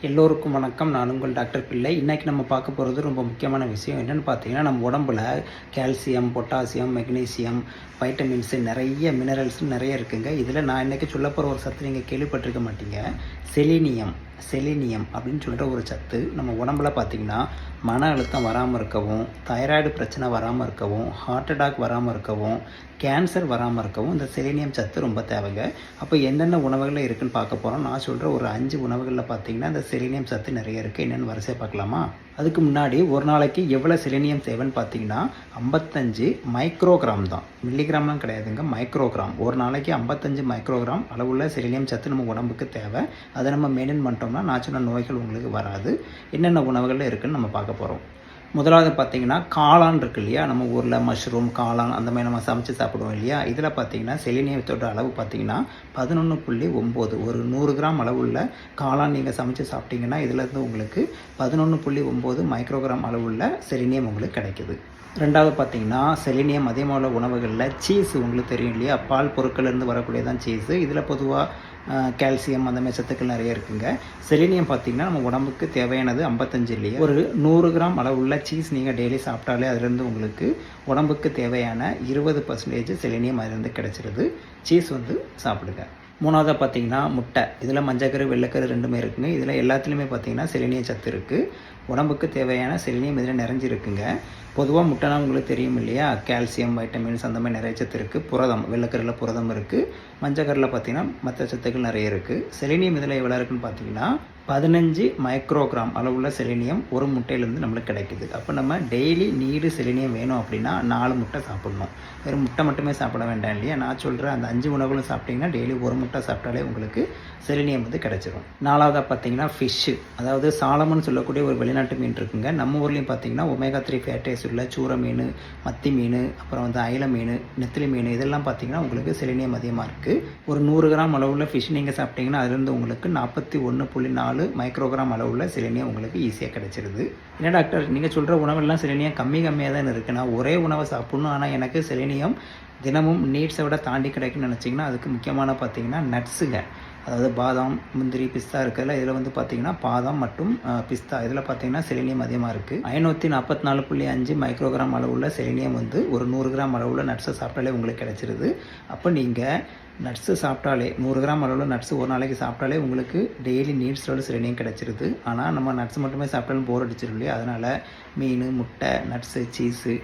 எல்லோருக்கும் வணக்கம். நான் உங்கள் டாக்டர் பிள்ளை. இன்றைக்கி நம்ம பார்க்க போகிறது ரொம்ப முக்கியமான விஷயம் என்னென்னு பார்த்தீங்கன்னா நம்ம உடம்புல கால்சியம் பொட்டாசியம் மெக்னீசியம் வைட்டமின்ஸ் நிறைய மினரல்ஸ் நிறைய இருக்குங்க. இதில் நான் இன்றைக்கி சொல்ல போகிற ஒரு சத்து நீங்கள் கேள்விப்பட்டிருக்க மாட்டீங்க. செலினியம் செலினியம் அப்படின்னு சொல்கிற ஒரு சத்து நம்ம உடம்புல பார்த்தீங்கன்னா மன அழுத்தம் வராமல் இருக்கவும் தைராய்டு பிரச்சனை வராமல் இருக்கவும் ஹார்ட் அட்டாக் வராமல் இருக்கவும் கேன்சர் வராமல் இருக்கவும் இந்த செலினியம் சத்து ரொம்ப தேவைங்க. அப்போ என்னென்ன உணவுகளில் இருக்குன்னு பார்க்க போகிறோம் நான் சொல்கிற ஒரு அஞ்சு உணவுகளில் பார்த்தீங்கன்னா இந்த செலினியம் சத்து நிறைய இருக்குது என்னென்னு வரிசையாக பார்க்கலாமா? அதுக்கு முன்னாடி ஒரு நாளைக்கு எவ்வளோ செலினியம் தேவைன்னு பார்த்தீங்கன்னா ஐம்பத்தஞ்சு மைக்ரோகிராம் தான். மில்லிகிராம்லாம் கிடையாதுங்க மைக்ரோகிராம் ஒரு நாளைக்கு ஐம்பத்தஞ்சு மைக்ரோகிராம் அளவுள்ள செலினியம் சத்து நம்ம உடம்புக்கு தேவை. அதை நம்ம மெயின்டைன் பண்ணுறோம் சாப்பிட்டோம்னா சொன்ன நோய்கள் உங்களுக்கு வராது. என்னென்ன உணவுகள் இருக்குதுன்னு நம்ம பார்க்க போகிறோம் முதலாவது பார்த்தீங்கன்னா காளான் இருக்கு இல்லையா? நம்ம ஊரில் மஷ்ரூம் காளான் அந்த மாதிரி நம்ம சமைச்சு சாப்பிடுவோம் இல்லையா? இதில் பார்த்தீங்கன்னா செலினியத்தோட அளவு பார்த்தீங்கன்னா பதினொன்று புள்ளி ஒம்பது ஒரு நூறு கிராம் அளவுள்ள காளான் நீங்கள் சமைச்சு சாப்பிட்டீங்கன்னா இருந்து உங்களுக்கு பதினொன்று புள்ளி ஒம்பது மைக்ரோகிராம் அளவுள்ள செலினியம் உங்களுக்கு கிடைக்குது. ரெண்டாவது பார்த்தீங்கன்னா செலினியம் அதிகமாக உள்ள உணவுகளில் சீஸ் உங்களுக்கு தெரியும் இல்லையா? பால் பொருட்கள்லேருந்து வரக்கூடியதான் சீஸு இதில் பொதுவாக கால்சியம் அந்த மாதிரி சத்துக்கள் நிறைய இருக்குங்க. செலினியம் பார்த்தீங்கன்னா நம்ம உடம்புக்கு தேவையானது ஐம்பத்தஞ்சு இல்லையா? ஒரு நூறு கிராம் அளவுள்ள சீஸ் நீங்கள் டெய்லி சாப்பிட்டாலே அதுலேருந்து உங்களுக்கு உடம்புக்கு தேவையான இருபது பர்சன்டேஜ் செலினியம் அதுலேருந்து கிடச்சிருது. சீஸ் வந்து சாப்பிடுங்க. மூணாவதாக பார்த்தீங்கன்னா முட்டை. இதில் மஞ்சக்கரு வெள்ளைக்கரு ரெண்டுமே இருக்குங்க. இதில் எல்லாத்துலேயுமே பார்த்தீங்கன்னா செலினிய சத்து இருக்குது உடம்புக்கு தேவையான செலினியம் இதில் நிறைஞ்சிருக்குங்க. பொதுவாக முட்டைனா உங்களுக்கு தெரியும் இல்லையா? கால்சியம் வைட்டமின்ஸ் அந்த மாதிரி நிறைய சத்து இருக்குது புரதம் வெள்ளக்கரில் புரதம் இருக்குது மஞ்சக்கரில் பார்த்தீங்கன்னா மற்ற சத்துக்கள் நிறைய இருக்குது செலினியம் இதில் எவ்வளோ இருக்குன்னு பார்த்தீங்கன்னா பதினஞ்சு மைக்ரோகிராம் அளவுள்ள செலினியம் ஒரு முட்டையிலேருந்து நம்மளுக்கு கிடைக்குது. அப்போ நம்ம டெய்லி நீடு செலினியம் வேணும் அப்படின்னா நாலு முட்டை சாப்பிடணும். வெறும் முட்டை மட்டுமே சாப்பிட வேண்டாம் இல்லையா? நான் சொல்கிற அந்த அஞ்சு உணவுகளும் சாப்பிட்டீங்கன்னா டெய்லி ஒரு முட்டை சாப்பிட்டாலே உங்களுக்கு செலினியம் வந்து கிடைச்சிரும். நாலாவதாக பார்த்தீங்கன்னா ஃபிஷ்ஷு அதாவது சாலமன் சொல்லக்கூடிய ஒரு வெளிநாட்டு மீன் இருக்குங்க. நம்ம ஊர்லேயும் பார்த்தீங்கன்னா ஒமேகா த்ரீ ஃபேட்டேஸ் உள்ள சூர மீன் மத்தி மீன் அப்புறம் வந்து அயில மீன் நெத்திலி மீன் இதெல்லாம் பார்த்தீங்கன்னா உங்களுக்கு செலினியம் அதிகமாக இருக்குது ஒரு நூறு கிராம் அளவுள்ள ஃபிஷ் நீங்கள் சாப்பிட்டீங்கன்னா அதுலேருந்து உங்களுக்கு நாற்பத்தி ஒன்று புள்ளி நாலு மைக்ரோகிராம் அளவுள்ள செலினியம் உங்களுக்கு ஈஸியாக கிடைச்சிருது. என்ன டாக்டர் நீங்கள் சொல்கிற உணவெல்லாம் செலினியம் கம்மி கம்மியாக தான் இருக்குது நான் ஒரே உணவை சாப்பிட்ணும். ஆனால் எனக்கு செலினியம் தினமும் நீட்ஸை விட தாண்டி கிடைக்கும்னு நினச்சிங்கன்னா அதுக்கு முக்கியமான பார்த்தீங்கன்னா நட்ஸுங்க. அதாவது பாதாம் முந்திரி பிஸ்தா இருக்குதுல்ல இதில் வந்து பார்த்தீங்கன்னா பாதாம் மற்றும் பிஸ்தா. இதில் பார்த்தீங்கன்னா செலினியம் அதிகமாக இருக்குது ஐநூற்றி நாற்பத்தி நாலு புள்ளி அஞ்சு மைக்ரோகிராம் அளவுள்ள செலினியம் வந்து ஒரு நூறு கிராம் அளவுள்ள நட்ஸை சாப்பிட்டாலே உங்களுக்கு கிடைச்சிருது. அப்போ நீங்கள் நட்ஸு சாப்பிட்டாலே நூறு கிராம் அளவில் நட்ஸு ஒரு நாளைக்கு சாப்பிட்டாலே உங்களுக்கு டெய்லி நீட்ஸோட செலினியம் கிடச்சிருது. ஆனால் நம்ம நட்ஸ் மட்டுமே சாப்பிட்டாலும் போர் அடிச்சிடும் இல்லையா? அதனால் மீன் முட்டை நட்ஸு சீஸு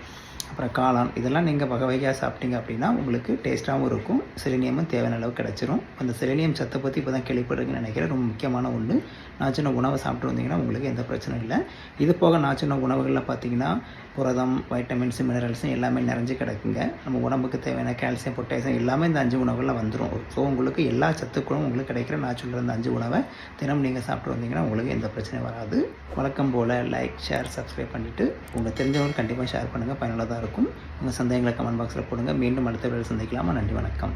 அப்புறம் காளான் இதெல்லாம் நீங்கள் வகை வகையாக சாப்பிட்டீங்க அப்படின்னா உங்களுக்கு டேஸ்ட்டாகவும் இருக்கும் செலினியமும் தேவையான அளவு கிடச்சிரும். அந்த செலினியம் சத்தை பற்றி இப்போ தான் கேள்விப்படுறீங்கன்னு நினைக்கிறேன். ரொம்ப முக்கியமான ஒன்று நான் சின்ன உணவை சாப்பிட்டு வந்தீங்கன்னா உங்களுக்கு எந்த பிரச்சனையும் இல்லை. இது போக நான் சின்ன உணவுகளில் பார்த்தீங்கன்னா புரதம் வைட்டமின்ஸ் மினரல்ஸும் எல்லாமே நிறைஞ்சு கிடக்குங்க. நம்ம உடம்புக்கு தேவையான கால்சியம் பொட்டாசியம் எல்லாமே இந்த அஞ்சு உணவுகளில் வந்துடும் ஸோ உங்களுக்கு எல்லா சத்துக்களும் உங்களுக்கு கிடைக்கிற நான் சொல்கிற அந்த அஞ்சு உணவை தினம் நீங்கள் சாப்பிட்டு வந்தீங்கன்னா உங்களுக்கு எந்த பிரச்சனையும் வராது. வழக்கம் போல் லைக் ஷேர் சப்ஸ்கிரைப் பண்ணிவிட்டு உங்கள் தெரிஞ்சவங்க கண்டிப்பாக ஷேர் பண்ணுங்கள் பயனுள்ளதாக இருக்கும். உங்கள் சந்தேகங்களை கமெண்ட் பாக்ஸில் போடுங்க. மீண்டும் அடுத்த வேலை சந்திக்கலாமா? நன்றி வணக்கம்.